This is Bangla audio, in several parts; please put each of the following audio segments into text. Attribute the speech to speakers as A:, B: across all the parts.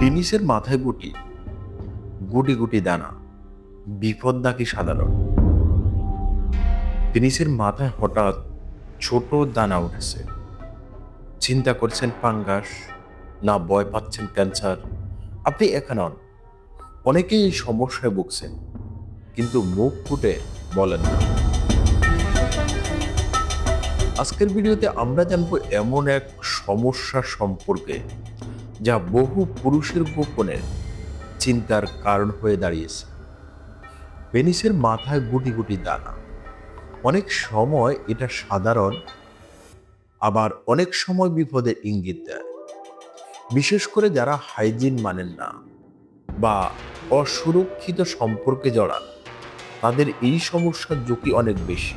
A: টেনিসের মাথায় গুটি। গুটি গুটি দানা। বিপদ নাকি সাধারণ? টেনিসের মাথায় হঠাৎ ছোট দানা উঠেছে। চিন্তা করছেন পাঙ্গাস, না ভয় পাচ্ছেন ক্যান্সার? আপনি একা নন। অনেকেই এই সমস্যায় ভুগছেন, কিন্তু মুখ ফুটে বলেন না। আজকের ভিডিওতে আমরা জানব এমন এক সমস্যা সম্পর্কে। যা বহু পুরুষের গোপনের চিন্তার কারণ হয়ে দাঁড়িয়েছে। পেনিসের মাথায় গুটি গুটি দানা। অনেক সময় এটা সাধারণ, আবার অনেক সময় বিপদের ইঙ্গিত দেয়। বিশেষ করে যারা হাইজিন মানেন না বা অসুরক্ষিত সম্পর্কে জড়ান, তাদের এই সমস্যার ঝুঁকি অনেক বেশি।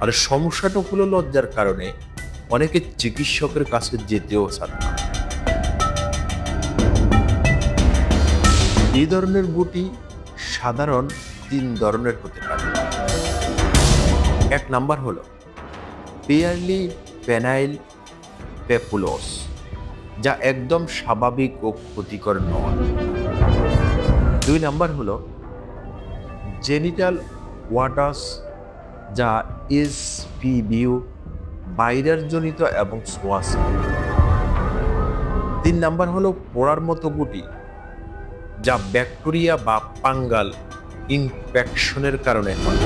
A: আর সমস্যাটা হলো লজ্জার কারণে অনেকে চিকিৎসকের কাছে যেতেও না। এই ধরনের গুটি সাধারণ তিন ধরনের হতে পারে। এক নাম্বার হলো পেয়ারলি পেনাইল পেপুলোস, যা একদম স্বাভাবিক ও ক্ষতিকর নয়। দুই নাম্বার হলো জেনিটাল ওয়াটাস, যা এস পিবিউ ভাইরাস জনিত এবং সোয়াস তিন নাম্বার হলো পোড়ার মতো গুটি যা ব্যাকটেরিয়া বা পাঙ্গাল ইনফেকশনের কারণে হয়।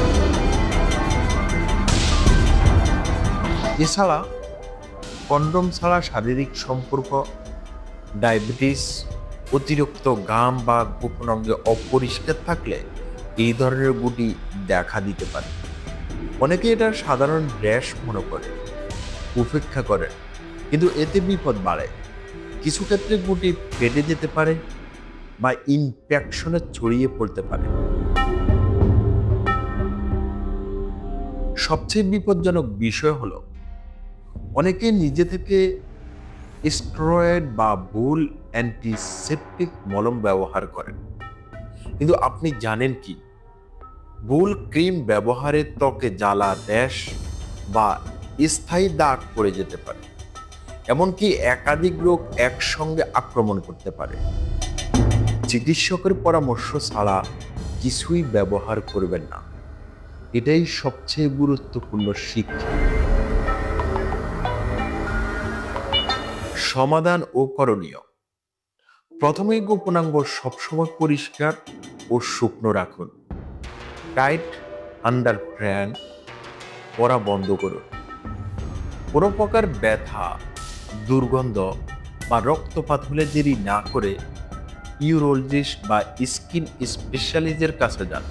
A: এছাড়া কন্ডম ছাড়া শারীরিক সম্পর্ক, ডায়াবেটিস, অতিরিক্ত গাম বা গোপন অঙ্গে অপরিষ্কার থাকলে এই ধরনের গুটি দেখা দিতে পারে। অনেকে এটা সাধারণ র্যাশ মনে করে, উপেক্ষা করে, কিন্তু এতে বিপদ বাড়ে। কিছু ক্ষেত্রে গুটি ফেটে যেতে পারে বা ইনফেকশনে ছড়িয়ে পড়তে পারে। সবচেয়ে বিপজ্জনক বিষয় হলো, অনেকে নিজে থেকে স্টেরয়েড বা ভুল অ্যান্টিসেপটিক মলম ব্যবহার করেন। কিন্তু আপনি জানেন কি? ভুল ক্রিম ব্যবহারে ত্বকে জ্বালা, র্যাশ বা স্থায়ী দাগ পড়ে যেতে পারে। এমনকি একাধিক রোগ একসঙ্গে আক্রমণ করতে পারে। চিকিৎসকের পরামর্শ ছাড়া কিছুই ব্যবহার করবেন না। এটাই সবচেয়ে গুরুত্বপূর্ণ শিক্ষা। সমাধান ও করণীয়। প্রথমে গোপনাঙ্গ সবসময় পরিষ্কার ও শুকনো রাখুন। টাইট আন্ডার ফ্যান পরা বন্ধ করুন। কোনো প্রকার ব্যথা, দুর্গন্ধ বা রক্তপাত হলে দেরি না করে ইউরোলজিস্ট বা স্কিন স্পেশালিস্টের কাছে যান।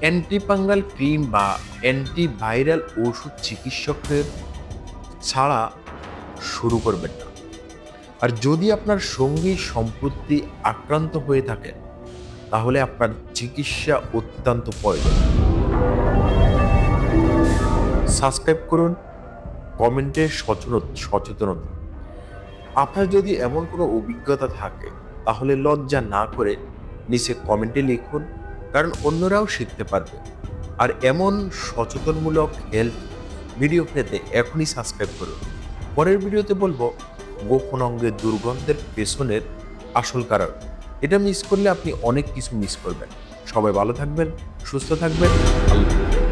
A: অ্যান্টিপাঙ্গাল ক্রিম বা অ্যান্টিভাইরাল ওষুধ চিকিৎসকের ছাড়া শুরু করবেন না। আর যদি আপনার সঙ্গী সম্পত্তি আক্রান্ত হয়ে থাকেন, তাহলে আপনার চিকিৎসা অত্যন্ত প্রয়োজন। সাবস্ক্রাইব করুন, কমেন্টে সচেতন সচেতনতা আপনার যদি এমন কোনো অভিজ্ঞতা থাকে তাহলে লজ্জা না করে নিচে কমেন্টে লিখুন, কারণ অন্যরাও শিখতে পারবে। আর এমন সচেতনমূলক হেলথ ভিডিও পেতে এখনই সাবস্ক্রাইব করুন। পরের ভিডিওতে বলব, গোপন অঙ্গের দুর্গন্ধের পেছনের আসল কারণ। এটা মিস করলে আপনি অনেক কিছু মিস করবেন। সবাই ভালো থাকবেন, সুস্থ থাকবেন, আল্লাহ।